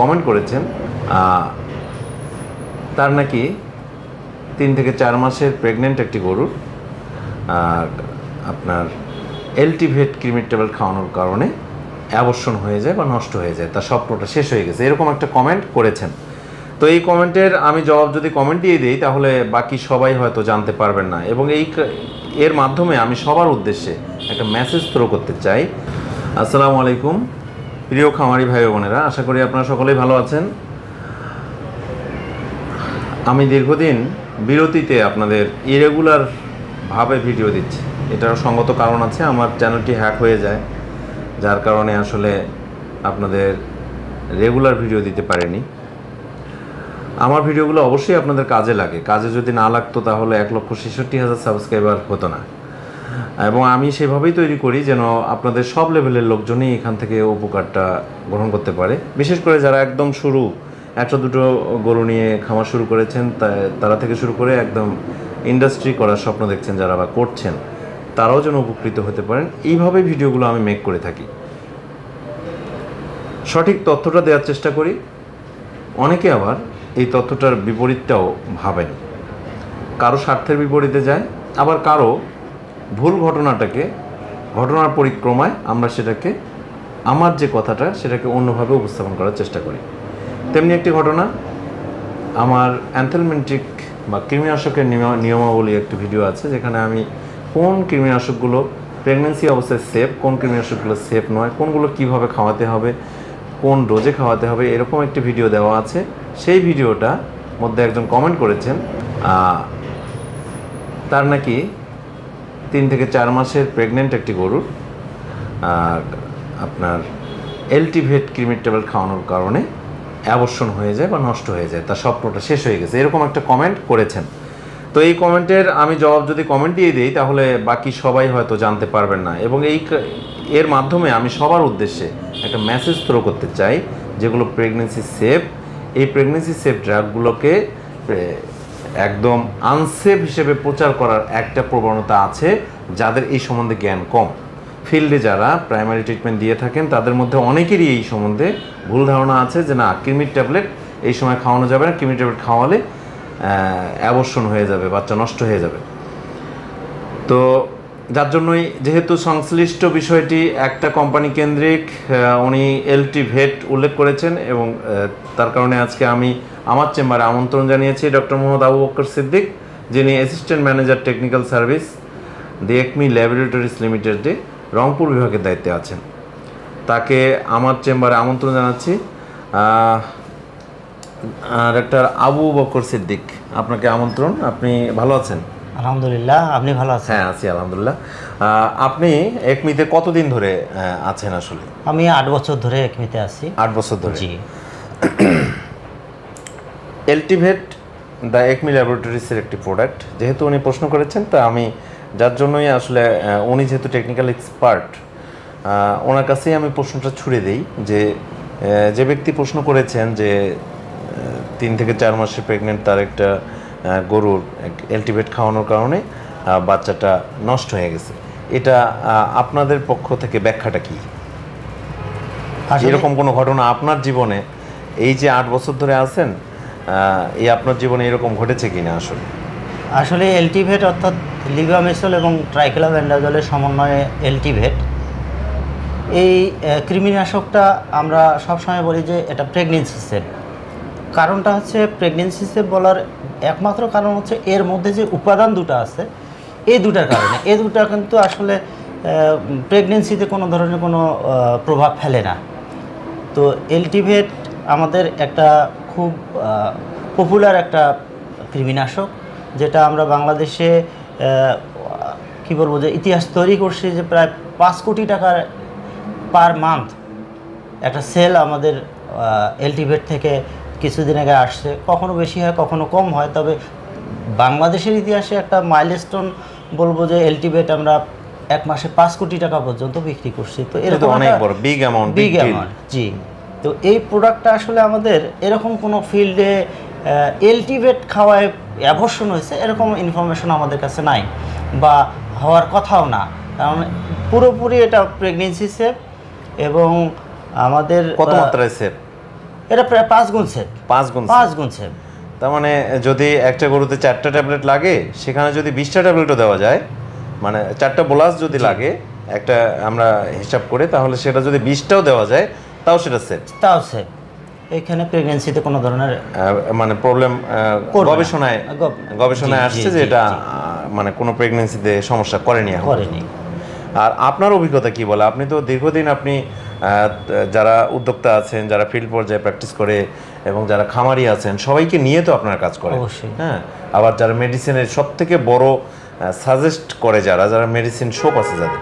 Comment করেছেন তার নাকি তিন থেকে চার মাসের প্রেগনেন্ট একটি গরুর আপনার এলটিভেট ক্রিমির ট্যাবলেট খাওয়ানোর কারণে অ্যাবর্ষণ হয়ে যায় বা নষ্ট হয়ে যায়, তার স্বপ্নটা শেষ হয়ে গেছে। এরকম একটা কমেন্ট করেছেন। তো এই কমেন্টের আমি জবাব যদি কমেন্ট দিয়ে দিই, তাহলে বাকি সবাই হয়তো জানতে পারবেন না। এবং এই এর মাধ্যমে আমি সবার উদ্দেশ্যে একটা মেসেজ থ্রো করতে চাই। আসসালামু আলাইকুম। প্রিয় খামারি ভাই বোনেরা, আশা করি আপনারা সকলেই ভালো আছেন। আমি দীর্ঘদিন বিরতিতে আপনাদের ইরেগুলার ভাবে ভিডিও দিচ্ছি। এটার সঙ্গত কারণ আছে, আমার চ্যানেলটি হ্যাক হয়ে যায়, যার কারণে আসলে আপনাদের রেগুলার ভিডিও দিতে পারিনি। আমার ভিডিওগুলো অবশ্যই আপনাদের কাজে লাগে। কাজে যদি না লাগতো তাহলে এক লক্ষ ছেষট্টি হাজার সাবস্ক্রাইবার হতো না। এবং আমি সেভাবেই তৈরি করি যেন আপনাদের সব লেভেলের লোকজনই এখান থেকে উপকারটা গ্রহণ করতে পারে। বিশেষ করে যারা একদম শুরু, একটা দুটো গরু নিয়ে খামার শুরু করেছেন তারা থেকে শুরু করে একদম ইন্ডাস্ট্রি করার স্বপ্ন দেখছেন যারা বা করছেন, তারাও যেন উপকৃত হতে পারেন। এইভাবে ভিডিওগুলো আমি মেক করে থাকি। সঠিক তথ্যটা দেওয়ার চেষ্টা করি। অনেকে আবার এই তথ্যটার বিপরীতটাও ভাবেন। কারও স্বার্থের বিপরীতে যায়, আবার কারও ভুল ঘটনাটাকে, ঘটনার পরিক্রমায় আমরা সেটাকে, আমার যে কথাটা সেটাকে অন্যভাবে উপস্থাপন করার চেষ্টা করি। তেমনি একটি ঘটনা, আমার অ্যান্থেলমেন্ট্রিক বা কৃমিনাশকের নিয়ম- নিয়মাবলী একটি ভিডিও আছে, যেখানে আমি কোন কৃমিনাশকগুলো প্রেগনেন্সি অবস্থায় সেফ কোন কৃমিনাশকগুলো সেফ নয়, কোনগুলো কীভাবে খাওয়াতে হবে, কোন ডোজে খাওয়াতে হবে, এরকম একটি ভিডিও দেওয়া আছে। সেই ভিডিওটা মধ্যে একজন কমেন্ট করেছেন তার নাকি তিন থেকে চার মাসের প্রেগনেন্ট একটি গরুর আপনার এলটিভেট ক্রিমির ট্যাবলেট খাওয়ানোর কারণে অ্যাবর্ষণ হয়ে যায় বা নষ্ট হয়ে যায়। তার স্বপ্নটা শেষ হয়ে গেছে। এরকম একটা কমেন্ট করেছেন। তো এই কমেন্টের আমি জবাব যদি কমেন্ট দিয়ে দিই, তাহলে বাকি সবাই হয়তো জানতে পারবেন না। এবং এই এর মাধ্যমে আমি সবার উদ্দেশ্যে একটা মেসেজ থ্রো করতে চাই, যেগুলো প্রেগনেন্সি সেফ এই প্রেগনেন্সি সেফ ড্রাগগুলোকে একদম আনসেফ হিসেবে প্রচার করার একটা প্রবণতা আছে, যাদের এই সম্বন্ধে জ্ঞান কম। ফিল্ডে যারা প্রাইমারি ট্রিটমেন্ট দিয়ে থাকেন, তাদের মধ্যে অনেকেরই এই সম্বন্ধে ভুল ধারণা আছে যে, না, কৃমির ট্যাবলেট এই সময় খাওয়ানো যাবে না। কৃমির ট্যাবলেট খাওয়ালে অ্যাবর্ষণ হয়ে যাবে, বাচ্চা নষ্ট হয়ে যাবে। তো যার জন্যই যেহেতু সংশ্লিষ্ট বিষয়টি একটা কোম্পানি কেন্দ্রিক উনি এলটি ভেট উল্লেখ করেছেন এবং তার কারণে আজকে আমি আমার চেম্বারে আমন্ত্রণ জানিয়েছি ডক্টর মোহাম্মদ আবু বক্কর সিদ্দিক যিনি assistant manager technical service the Acme laboratories লিমিটেডে রংপুর বিভাগের দায়িত্বে আছেন। তাকে আমার চেম্বারে আমন্ত্রণ জানাচ্ছি। আহ, ডাক্তার আবু বকর সিদ্দিক আপনাকে আমন্ত্রণ। আপনি ভালো আছেন? আলহামদুলিল্লাহ আপনি ভালো আছেন? হ্যাঁ আছি আলহামদুলিল্লাহ। আপনি একমিতে কতদিন ধরে আছেন আসলে? আমি আট বছর ধরে একমিতে আছি। আট বছর ধরে? জি। এলটিভেট দ্য একমি ল্যাবরেটরিসের একটি প্রোডাক্ট যেহেতু উনি প্রশ্ন করেছেন তা আমি যার জন্যই আসলে উনি যেহেতু টেকনিক্যাল এক্সপার্ট ওনার কাছেই আমি প্রশ্নটা ছুড়ে দিই যে যে ব্যক্তি প্রশ্ন করেছেন যে তিন থেকে চার মাসের প্রেগনেন্ট তার একটা গরুর এলটিভেট খাওয়ানোর কারণে বাচ্চাটা নষ্ট হয়ে গেছে। এটা আপনাদের পক্ষ থেকে ব্যাখ্যাটা কি? এরকম কোনো ঘটনা আপনার জীবনে এই যে আট বছর ধরে আছেন এই আপনার জীবনে এরকম ঘটেছে কি না আসলে? আসলে এলটিভেট অর্থাৎ লিভামেসল এবং ট্রাইক্লাভেন্ডাজলের সমন্বয়ে এলটিভেট। এই কৃমিনাশকটা আমরা সবসময় বলি যে এটা প্রেগনেন্সি সেভ কারণটা হচ্ছে প্রেগনেন্সি সেভ বলার একমাত্র কারণ হচ্ছে এর মধ্যে যে উপাদান দুটো আছে, এই দুটার কারণে। এই দুটা কিন্তু আসলে প্রেগনেন্সিতে কোনো ধরনের কোনো প্রভাব ফেলে না। তো এলটিভেট আমাদের একটা খুব পপুলার একটা কৃমিনাশক যেটা আমরা বাংলাদেশে কি বলব যে ইতিহাস তৈরি করছি যে প্রায় পাঁচ কোটি টাকার পার মান্থ একটা সেল আমাদের এলটিভেট থেকে কিছুদিন আগে আসছে। কখনো বেশি হয় কখনো কম হয় তবে বাংলাদেশের ইতিহাসে একটা মাইলস্টোন বলব যে এলটিভেট আমরা এক মাসে পাঁচ কোটি টাকা পর্যন্ত বিক্রি করছি। তো এরকম অনেক বড় big amount big big amount জি। তো এই প্রোডাক্টটা আসলে আমাদের এরকম কোনো ফিল্ডে এলটিভেট খাওয়ায় অ্যাবর্ষণ হয়েছে এরকম ইনফরমেশন আমাদের কাছে নাই বা হওয়ার কথাও না। কারণ পুরোপুরি এটা প্রেগনেন্সি সেফ এবং আমাদের কত মাত্রায় সেফ এটা প্রায় পাঁচ গুণ সেভ পাঁচ গুণ পাঁচ গুণ সেভ তার মানে যদি একটা গরুতে চারটা ট্যাবলেট লাগে সেখানে যদি বিশটা ট্যাবলেটও দেওয়া যায় মানে চারটা বোলাস যদি লাগে একটা আমরা হিসাব করে তাহলে সেটা যদি বিশটাও দেওয়া যায় তাও সেটা সেট তাও সেভ এখানে প্রেগনেন্সিতে কোনো ধরনের মানে প্রবলেম গবেষণায় গবেষণায় আসছে যে এটা মানে কোনো প্রেগনেন্সিতে সমস্যা করেনি করেনি। আর আপনার অভিজ্ঞতা কি বলে? আপনি তো দীর্ঘদিন আপনি যারা উদ্যোক্তা আছেন যারা ফিল্ড পর্যায়ে প্র্যাকটিস করে এবং যারা খামারি আছেন সবাইকে নিয়ে তো আপনার কাজ করে। হ্যাঁ? আবার যারা মেডিসিনের সব থেকে বড় সাজেস্ট করে যারা যারা মেডিসিন শপ আছে যাদের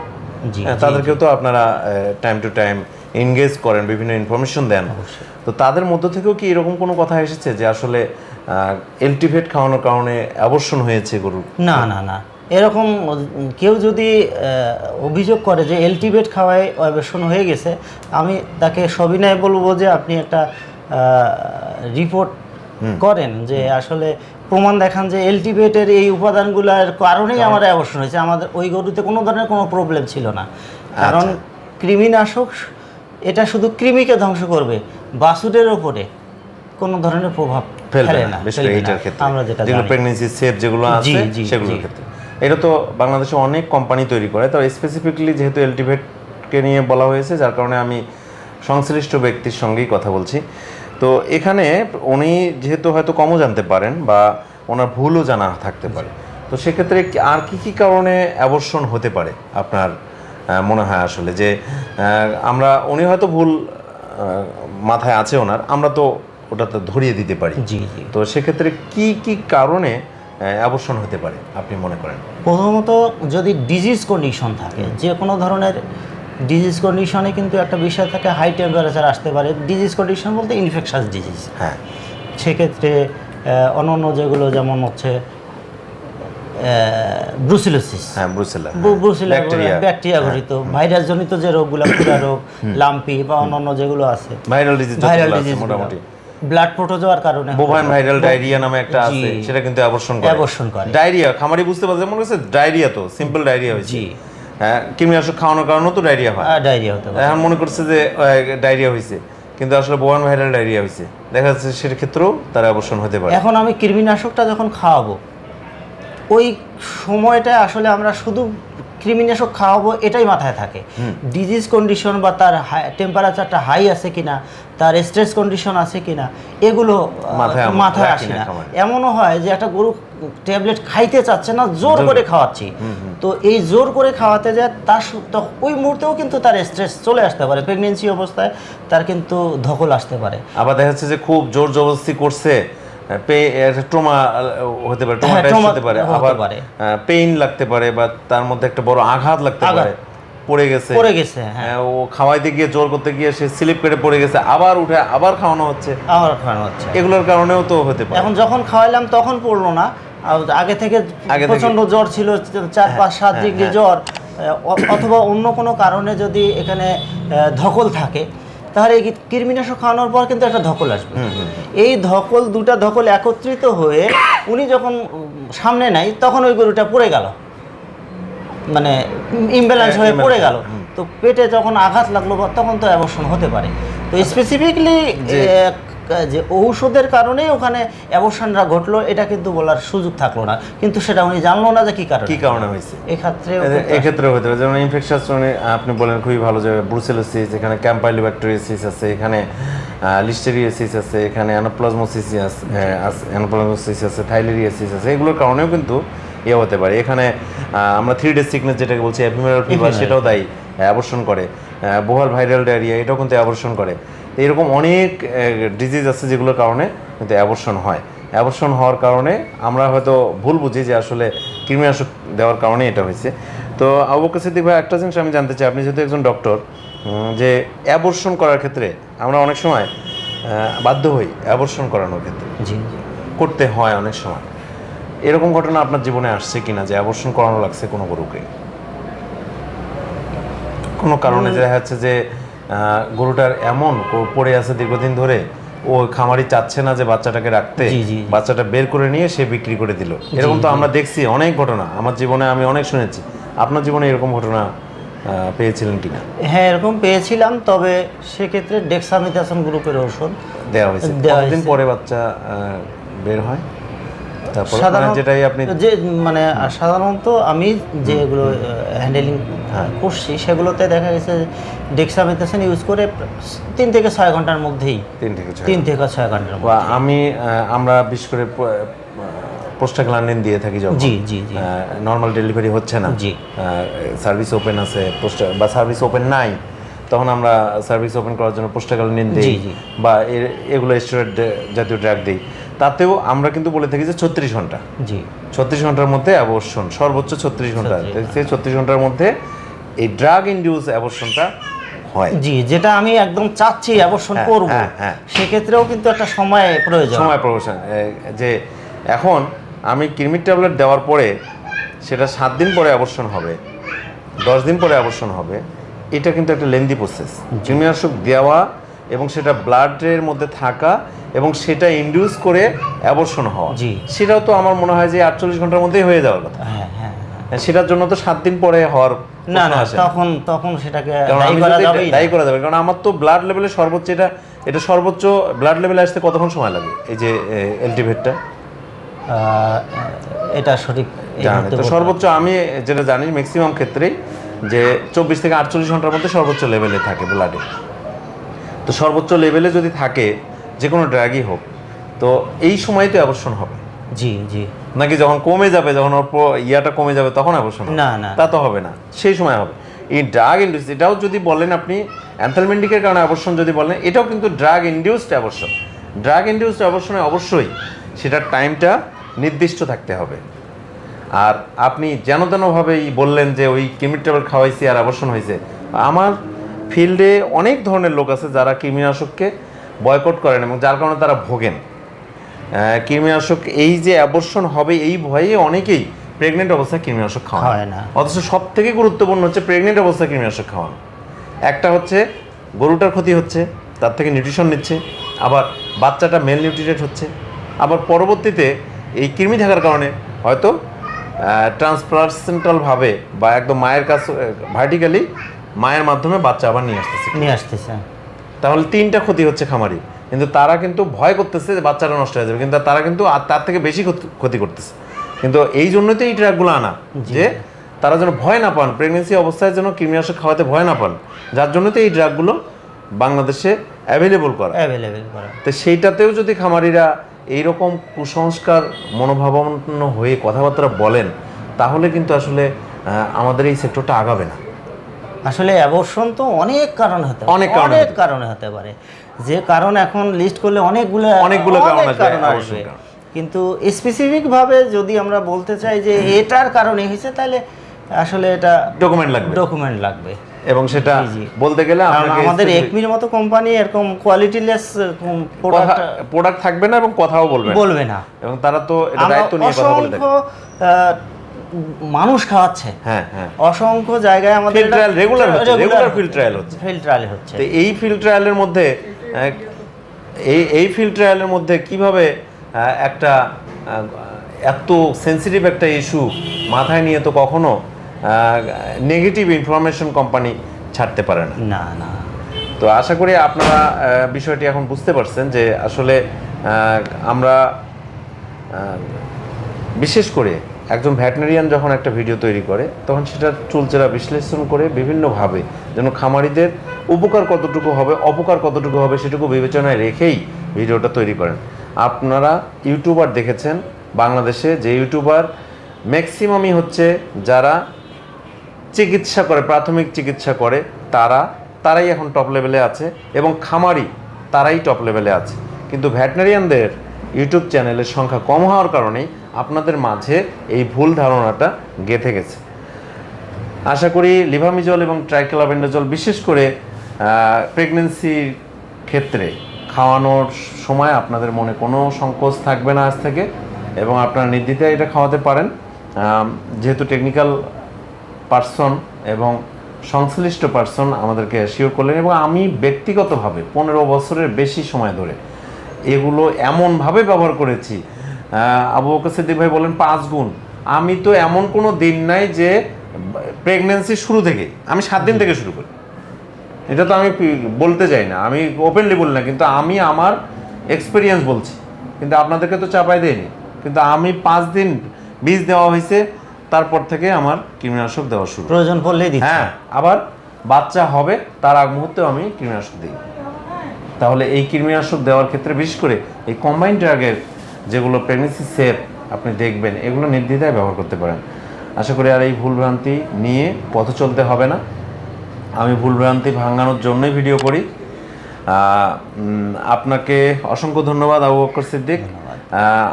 হ্যাঁ, তাদেরকেও তো আপনারা টাইম টু টাইম এনগেজ করেন বিভিন্ন ইনফরমেশন দেন। তো তাদের মধ্য থেকেও কি এরকম কোনো কথা এসেছে যে আসলে এলটিভেট খাওয়ানোর কারণে অবর্ষণ হয়েছে গরু না না না। এরকম কেউ যদি অভিযোগ করে যে এলটিভেট খাওয়ায় অবেশন হয়ে গেছে আমি তাকে সবিনয় বলব যে আপনি একটা রিপোর্ট করেন যে আসলে প্রমাণ দেখান যে এলটিভেটের এই উপাদানগুলোর কারণেই আমার অবসর হয়েছে। আমাদের ওই গরুতে কোনো ধরনের কোনো প্রবলেম ছিল না। কারণ কৃমিনাশক এটা শুধু কৃমিকে ধ্বংস করবে বাসুদের ওপরে কোনো ধরনের প্রভাব ফেলবে ফেলে না এইটার ক্ষেত্রে। আমরা যেটা যেগুলো প্রেগনেন্সি সেফ যেগুলো আছে সেগুলোর ক্ষেত্রে। এটা তো বাংলাদেশে অনেক কোম্পানি তৈরি করে তো স্পেসিফিকলি যেহেতু এলটিভেটকে নিয়ে বলা হয়েছে যার কারণে আমি সংশ্লিষ্ট ব্যক্তির সঙ্গেই কথা বলছি। তো এখানে উনি যেহেতু হয়তো কমও জানতে পারেন বা ওনার ভুলও জানা থাকতে পারে। তো সেক্ষেত্রে আর কি কি কারণে অ্যাবর্ষণ হতে পারে আপনার মনে হয় আসলে যে আমরা উনি হয়তো ভুল মাথায় আছে ওনার আমরা তো ওটা তো ধরিয়ে দিতে পারি। জি জি। তো সেক্ষেত্রে কি কি কারণে অ্যাবর্ষণ হতে পারে আপনি মনে করেন? প্রথমত যদি ডিজিজ কন্ডিশন থাকে যে কোনো ধরনের ডিজিজ কন্ডিশনে কিন্তু একটা বিষয় থাকে হাই টেম্পারেচার আসতে পারে। ডিজিজ কন্ডিশন বলতে ইনফেকশাস ডিজিজ হ্যাঁ। সেক্ষেত্রে আহ, অন্যান্য যেগুলো যেমন হচ্ছে ব্রুসিলোসিস হ্যাঁ ব্রুসেলা ব্রুসিলা ব্যাকটেরিয়া ঘটিত। ভাইরাস জনিত যে রোগগুলো পুরা রোগ লাম্পি বা অন্যান্য যেগুলো আছে। ভাইরাল ডিজিজ ভাইরাল ডিজিজ মোটামুটি। ব্লাড প্রোটোজোয়ার কারণে। বোভাইন ভাইরাল ডায়রিয়া নামে একটা। আছে সেটা কিন্তু অ্যাবর্ষণ করে। অ্যাবর্ষণ করে। ডায়রিয়া খামারি বুঝতে পারছে মনে হচ্ছে ডায়রিয়া তো সিম্পল ডায়রিয়া হয়েছে। জি। হ্যাঁ কৃমিনাশক খাওয়ানোর কারণেও তো ডায়রিয়া হয়। ডায়রিয়া হতে পারে। এখন মনে করছে যে ডায়রিয়া হয়েছে। কিন্তু আসলে বোভাইন ভাইরাল ডায়রিয়া হয়েছে। দেখা যাচ্ছে সেটার ক্ষেত্রেও তারা অ্যাবর্ষণ হতে পারে। এখন আমি কৃমিনাশকটা যখন খাওয়াবো ওই সময়টা আসলে আমরা শুধু কৃমিনাশক খাওয়াবো এটাই মাথায় থাকে। ডিজিজ কন্ডিশন বা তার টেম্পারেচারটা হাই আছে কিনা তার স্ট্রেস কন্ডিশন আছে কিনা এগুলো মাথায় আসে না। না এমনও হয় যে একটা গরু ট্যাবলেট খাইতে চাচ্ছে না জোর করে খাওয়াচ্ছি। তো এই জোর করে খাওয়াতে যায় তার ওই মুহূর্তেও কিন্তু তার স্ট্রেস চলে আসতে পারে। প্রেগনেন্সি অবস্থায় তার কিন্তু ধকল আসতে পারে। আবার দেখা যাচ্ছে যে খুব জোর জবরদস্তি করছে ট্রমা হতে পারে হ্যাঁ, ট্রমাটাইজ হতে পারে আবার পেইন লাগতে পারে বা তার মধ্যে একটা বড় আঘাত লাগতে পারে পড়ে গেছে। পড়ে গেছে হ্যাঁ। হ্যাঁ, ও খাওয়াইতে গিয়ে জোর করতে গিয়ে সে স্লিপ কেটে পড়ে গেছে আবার উঠে আবার খাওয়ানো হচ্ছে। আমার খাওয়ানো হচ্ছে। এগুলোর কারণেও তো হতে পারে। এখন যখন খাওয়াইলাম তখন পড়ল না। আগে থেকে প্রচণ্ড জ্বর ছিল চার পাঁচ সাত হ্যাঁ, ডিগ্রি হ্যাঁ। জ্বর অথবা অন্য কোনো কারণে যদি এখানে ধকল থাকে তাহলে এই কৃমিনাশক খাওয়ানোর পর কিন্তু একটা ধকল আসবে। এই ধকল দুটা ধকল একত্রিত হয়ে উনি যখন সামনে নাই তখন ওই গরুটা পড়ে গেল। মানে ইমব্যালেন্স হয়ে পড়ে গেল। তো পেটে যখন আঘাত লাগল তখন তো অ্যাবর্শন হতে পারে। তো স্পেসিফিকলি যে ঔষধের কারণেই ওখানে অ্যাবর্শনটা ঘটলো এটা কিন্তু বলার সুযোগ থাকল না। কিন্তু সেটা উনি জানলো না যে কি কারণে। কি কারণে হয়েছে? এক্ষেত্রে এক্ষেত্রে হতে পারে। যেমন ইনফেকশাস আপনি বলেন খুবই ভালো যে ব্রুসেলোসিস এখানে ক্যাম্পাইলোব্যাকটেরিয়াসিস আছে এখানে লিস্টেরিয়াসিস আছে এখানে অ্যানোপ্লাজমোসিস আছে অ্যানোপ্লাজমোসিস আছে থাইলেরিয়াসিস আছে এগুলোর কারণেও কিন্তু ইয়ে হতে পারে। এখানে আমরা থ্রি ডে সিকনেস যেটাকে বলছি অ্যাপিমেরাল ফিভার সেটাও দায়ী অ্যাবর্শন করে। বহাল ভাইরাল ডায়রিয়া এটাও কিন্তু অ্যাবর্শন করে। তো এরকম অনেক ডিজিজ আছে যেগুলোর কারণে কিন্তু অ্যাবর্শন হয়। অ্যাবর্শন হওয়ার কারণে আমরা হয়তো ভুল বুঝি যে আসলে কৃমিনাশক দেওয়ার কারণে এটা হয়েছে। তো আবুকে সিদ্দিক ভাই একটা জিনিস আমি জানতে চাই আপনি যেহেতু একজন ডক্টর যে অ্যাবর্শন করার ক্ষেত্রে আমরা অনেক সময় বাধ্য হই অ্যাবর্শন করানোর ক্ষেত্রে। জি করতে হয় অনেক সময়। এরকম ঘটনা আপনার জীবনে আসছে কিনা যে অ্যাবর্শন করানো লাগছে কোনো গরুকে? কোনো কারণে যে দেখা যাচ্ছে যে গরুটার এমন পড়ে আছে দীর্ঘদিন ধরে ও খামারি চাচ্ছে না যে বাচ্চাটাকে রাখতে। বাচ্চাটা বের করে নিয়ে সে বিক্রি করে দিল। এরকম তো আমরা দেখছি অনেক ঘটনা। আমার জীবনে আমি অনেক শুনেছি। আপনার জীবনে এরকম ঘটনা পেয়েছিলেন কিনা হ্যাঁ এরকম পেয়েছিলাম তবে সেক্ষেত্রে ডেক্সামিথাসন গ্রুপের ওষুধ দেওয়া হয়েছে। দেওয়া কতদিন পরে বাচ্চা বের হয়? তারপর সাধারণত যেটাই আপনি যে মানে সাধারণত আমি যেগুলো হ্যান্ডেলিং করছি সেগুলোতে দেখা গেছে ডেক্সামিথাসন ইউজ করে তিন থেকে ছয় ঘণ্টার মধ্যেই তিন থেকে তিন থেকে ছয় ঘণ্টার বা আমি আমরা বিশেষ করে পোস্টাগ্লান্ডিন দিয়ে থাকি যখন। জি জি জি। নর্মাল ডেলিভারি হচ্ছে না। জি। সার্ভিস ওপেন আছে পোস্টার বা সার্ভিস ওপেন নাই তখন আমরা সার্ভিস ওপেন করার জন্য পোস্টাগ্লান্ডিন দিই। বা এগুলো স্টেরয়েড জাতীয় ড্রাগ দিই। তাতেও আমরা কিন্তু বলে থাকি যে ছত্রিশ ঘণ্টা। জি। ছত্রিশ ঘণ্টার মধ্যে অ্যাবর্শন সর্বোচ্চ ছত্রিশ ঘণ্টা। সেই ছত্রিশ ঘণ্টার মধ্যে এই ড্রাগ ইনডিউস অ্যাবর্শনটা হয়। জি যেটা আমি একদম চাচ্ছি অ্যাবর্শন করব। হ্যাঁ, হ্যাঁ। সেক্ষেত্রেও কিন্তু একটা সময় প্রয়োজন। সময় প্রবেশন যে এখন আমি কৃমির ট্যাবলেট দেওয়ার পরে সেটা সাত দিন পরে অবসান হবে দশ দিন পরে অবসান হবে এটা কিন্তু একটা লেন্দি প্রসেস কৃমিনাশক দেওয়া এবং সেটা ব্লাডের মধ্যে থাকা এবং সেটা ইনডিউস করে অ্যাবর্শন হওয়া। জি। সেটাও তো আমার মনে হয় যে আটচল্লিশ ঘণ্টার মধ্যেই হয়ে যাওয়ার কথা। হ্যাঁ হ্যাঁ হ্যাঁ। সেটার জন্য তো সাত দিন পরে হওয়ার না না তখন তখন সেটাকে দায়ী করা যাবে কারণ আমার তো ব্লাড লেভেলে সর্বোচ্চ এটা এটা সর্বোচ্চ ব্লাড লেভেলে আসতে কতক্ষণ সময় লাগে? এই যে এলটিভেটটা? এটা সঠিক সর্বোচ্চ আমি যেটা জানি ম্যাক্সিমাম ক্ষেত্রেই যে চব্বিশ থেকে আটচল্লিশ ঘণ্টার মধ্যে সর্বোচ্চ লেভেলে থাকে ব্লাডে তো সর্বোচ্চ লেভেলে যদি থাকে যে কোনো ড্রাগই হোক তো এই সময় তো অবসন হবে। জি জি। নাকি যখন কমে যাবে যখন ওর ইয়াটা কমে যাবে তখন অবসন হবে? না না। তা তো হবে না। সেই সময় হবে। এই ড্রাগ ইন্ডিউস এটাও যদি বলেন আপনি অ্যান্থালমেন্ডিকের কারণে অবসন যদি বলেন এটাও কিন্তু ড্রাগ ইন্ডিউসড অবসন ড্রাগ ইন্ডিউসড অবসনে অবশ্যই সেটার টাইমটা নির্দিষ্ট থাকতে হবে। আর আপনি যেন তেনভাবেই বললেন যে ওই কিমির ট্যাবলেট খাওয়াইছি আর আবর্ষণ হয়েছে আমার ফিল্ডে অনেক ধরনের লোক আছে যারা কৃমিনাশককে বয়কট করেন এবং যার কারণে তারা ভোগেন। কৃমিনাশক এই যে অ্যাবর্ষণ হবে এই ভয়ে অনেকেই প্রেগনেন্ট অবস্থায় কৃমিনাশক খাওয়া হয় না। অথচ সব থেকে গুরুত্বপূর্ণ হচ্ছে প্রেগনেন্ট অবস্থায় কৃমিনাশক খাওয়ানো। একটা হচ্ছে গরুটার ক্ষতি হচ্ছে তার থেকে নিউট্রিশন নিচ্ছে আবার বাচ্চাটা মেল নিউট্রিটেড হচ্ছে। আবার পরবর্তীতে এই কৃমি থাকার কারণে হয়তো ট্রান্সপ্লাসেন্টালভাবে বা একদম মায়ের কাছ ভার্টিক্যালি মায়ের মাধ্যমে বাচ্চা আবার নিয়ে আসতেছে। নিয়ে আসতেছে। তাহলে তিনটা ক্ষতি হচ্ছে খামারি। কিন্তু তারা কিন্তু ভয় করতেছে যে বাচ্চাটা নষ্ট হয়ে যাবে। কিন্তু তারা কিন্তু আর তার থেকে বেশি ক্ষতি- ক্ষতি করতেছে। কিন্তু এই জন্যই তো এই ট্র্যাকগুলো আনা যে তারা যেন ভয় না পান প্রেগনেন্সি অবস্থায় যেন কৃমিনাশক খাওয়াতে ভয় না পান। যার জন্য তো এই ড্রাগগুলো বাংলাদেশে অ্যাভেলেবল করা। অ্যাভেলেবেল করা। তো সেইটাতেও যদি খামারিরা এইরকম কুসংস্কার মনোভাবাপন্ন হয়ে কথাবার্তা বলেন তাহলে কিন্তু আসলে আমাদের এই সেক্টরটা আগাবে না। আসলে অ্যাবর্শন তো অনেক কারণ হতে পারে অনেক কারণে অনেক হতে কারণে হতে পারে। যে কারণ এখন লিস্ট করলে অনেকগুলো অনেকগুলো কারণ আসবে, কিন্তু স্পেসিফিক ভাবে যদি আমরা বলতে চাই যে এটার কারণে হয়েছে তাহলে আসলে এটা ডকুমেন্ট লাগবে। ডকুমেন্ট লাগবে। এবং সেটা। বলতে গেলে আমাদের একমির মতো কোম্পানি এরকম কোয়ালিটিলেস প্রোডাক্ট থাকবে না এবং কথাও বলবে না। বলবে না। এবং তারা তো এটা দায়িত্ব নিয়ে কথা বলে থাকে মানুষ খাওয়াচ্ছে। হ্যাঁ হ্যাঁ। অসংখ্য জায়গায় আমাদের trial regular হচ্ছে, regular field trial হচ্ছে। ফিল্ড ট্রায়াল হচ্ছে। তো এই ফিল্ড ট্রায়ালের মধ্যে এই এই ফিল্ড ট্রায়ালের মধ্যে কীভাবে একটা এত সেন্সিটিভ একটা ইস্যু মাথায় নিয়ে তো কখনো নেগেটিভ ইনফরমেশন কোম্পানি ছাড়তে পারে না। না না। তো আশা করি আপনারা বিষয়টি এখন বুঝতে পারছেন যে আসলে আমরা বিশেষ করে একজন ভ্যাটেনারিয়ান যখন একটা ভিডিও তৈরি করে, তখন সেটা চুলচেরা বিশ্লেষণ করে বিভিন্নভাবে, যেন খামারিদের উপকার কতটুকু হবে, অপকার কতটুকু হবে সেটুকু বিবেচনায় রেখেই ভিডিওটা তৈরি করেন। আপনারা ইউটিউবার দেখেছেন, বাংলাদেশে যে ইউটিউবার ম্যাক্সিমামই হচ্ছে যারা চিকিৎসা করে, প্রাথমিক চিকিৎসা করে, তারা, তারাই এখন টপ লেভেলে আছে এবং খামারি, তারাই টপ লেভেলে আছে। কিন্তু ভ্যাটেনারিয়ানদের ইউটিউব চ্যানেলের সংখ্যা কম হওয়ার কারণেই আপনাদের মাঝে এই ভুল ধারণাটা গেঁথে গেছে। আশা করি লিভামিজল এবং ট্রাইক্লাবেন্ডাজল বিশেষ করে প্রেগনেন্সির ক্ষেত্রে খাওয়ানোর সময় আপনাদের মনে কোনো সংকোচ থাকবে না আজ থেকে এবং আপনারা নির্দ্বিধায় এটা খাওয়াতে পারেন। যেহেতু টেকনিক্যাল পার্সন এবং সংশ্লিষ্ট পার্সন আমাদেরকে শিওর করলেন এবং আমি ব্যক্তিগতভাবে পনেরো বছরের বেশি সময় ধরে এগুলো এমনভাবে ব্যবহার করেছি আবু বকর সিদ্দিক ভাই বলেন পাঁচ গুণ। আমি তো এমন কোনো দিন নাই যে প্রেগনেন্সির শুরু থেকে আমি সাত দিন থেকে শুরু করি। এটা তো আমি বলতে চাই না আমি ওপেনলি বলি না কিন্তু আমি আমার এক্সপিরিয়েন্স বলছি। কিন্তু আপনাদেরকে তো চাপাই দেয়নি কিন্তু আমি পাঁচ দিন বীজ দেওয়া হয়েছে তারপর থেকে আমার কীটনাশক দেওয়া শুরু। প্রয়োজন পড়লেই দিচ্ছি। হ্যাঁ আবার বাচ্চা হবে তার আগ মুহূর্তেও আমি কীটনাশক দিই। তাহলে এই কীটনাশক দেওয়ার ক্ষেত্রে বিশেষ করে এই কম্বাইন্ড ড্রাগের যেগুলো প্রেগনেন্সি সেট আপনি দেখবেন এগুলো নির্দ্বিধায় ব্যবহার করতে পারেন। আশা করি আর এই ভুলভ্রান্তি নিয়ে পথ চলতে হবে না। আমি ভুলভ্রান্তি ভাঙানোর জন্যই ভিডিও করি। আপনাকে অসংখ্য ধন্যবাদ আবু বকর সিদ্দিক।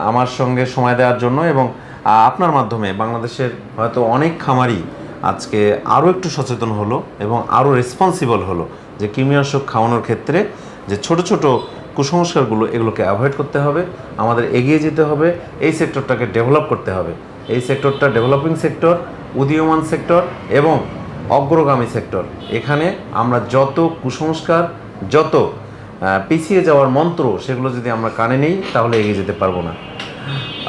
আমার সঙ্গে সময় দেওয়ার জন্য এবং আপনার মাধ্যমে বাংলাদেশের হয়তো অনেক খামারি আজকে আরও একটু সচেতন হলো এবং আরও রেসপন্সিবল হলো যে কীটনাশক খাওয়ানোর ক্ষেত্রে যে ছোট ছোট কুসংস্কারগুলো এগুলোকে অ্যাভয়েড করতে হবে, আমাদের এগিয়ে যেতে হবে, এই সেক্টরটাকে ডেভেলপ করতে হবে। এই সেক্টরটা ডেভেলপিং সেক্টর উদীয়মান সেক্টর এবং অগ্রগামী সেক্টর এখানে আমরা যত কুসংস্কার, যত পিছিয়ে যাওয়ার মন্ত্র, সেগুলো যদি আমরা কানে নেই, তাহলে এগিয়ে যেতে পারব না।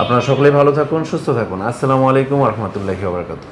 আপনারা সকলেই ভালো থাকুন, সুস্থ থাকুন। আসসালামু আলাইকুম রহমতুল্লাহি ওবরাকাতুহ